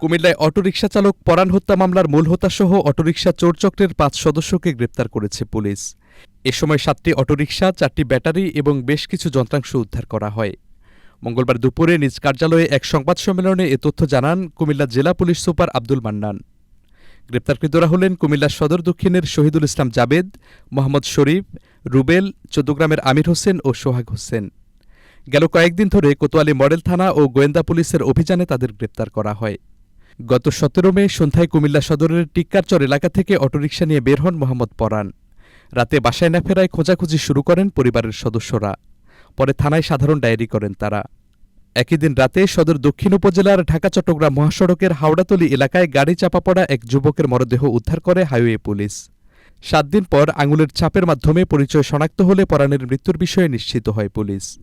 কুমিল্লায় অটোরিকশা চালক পরাণ হত্যা মামলার মূল হোতাসহ অটোরিকশা চোরচক্রের পাঁচ সদস্যকে গ্রেপ্তার করেছে পুলিশ। এ সময় সাতটি অটোরিকশা, চারটি ব্যাটারি এবং বেশ কিছু যন্ত্রাংশ উদ্ধার করা হয়। মঙ্গলবার দুপুরে নিজ কার্যালয়ে এক সংবাদ সম্মেলনে এ তথ্য জানান কুমিল্লা জেলা পুলিশ সুপার আব্দুল মান্নান। গ্রেপ্তারকৃতরা হলেন কুমিল্লা সদর দক্ষিণের শহীদুল ইসলাম জাবেদ, মোহাম্মদ শরীফ, রুবেল, চৌদ্দগ্রামের আমির হোসেন ও সোহাগ হোসেন। গেল কয়েকদিন ধরে কোতোয়ালি মডেল থানা ও গোয়েন্দা পুলিশের অভিযানে তাদের গ্রেপ্তার করা হয়। গত সতেরো মে সন্ধ্যায় কুমিল্লা সদরের টিক্কারচর এলাকা থেকে অটোরিকশা নিয়ে বের হন মোহাম্মদ পরান রাতে বাসায় না ফেরায় খোঁজাখুঁজি শুরু করেন পরিবারের সদস্যরা। পরে থানায় সাধারণ ডায়েরি করেন তারা। একই দিন রাতে সদর দক্ষিণ উপজেলার ঢাকা, চট্টগ্রাম মহাসড়কের হাওড়াতলি এলাকায় গাড়ি চাপা পড়া এক যুবকের মরদেহ উদ্ধার করে হাইওয়ে পুলিশ। সাত দিন পর আঙুলের ছাপের মাধ্যমে পরিচয় শনাক্ত হলে পরাণের মৃত্যুর বিষয়ে নিশ্চিত হয় পুলিশ।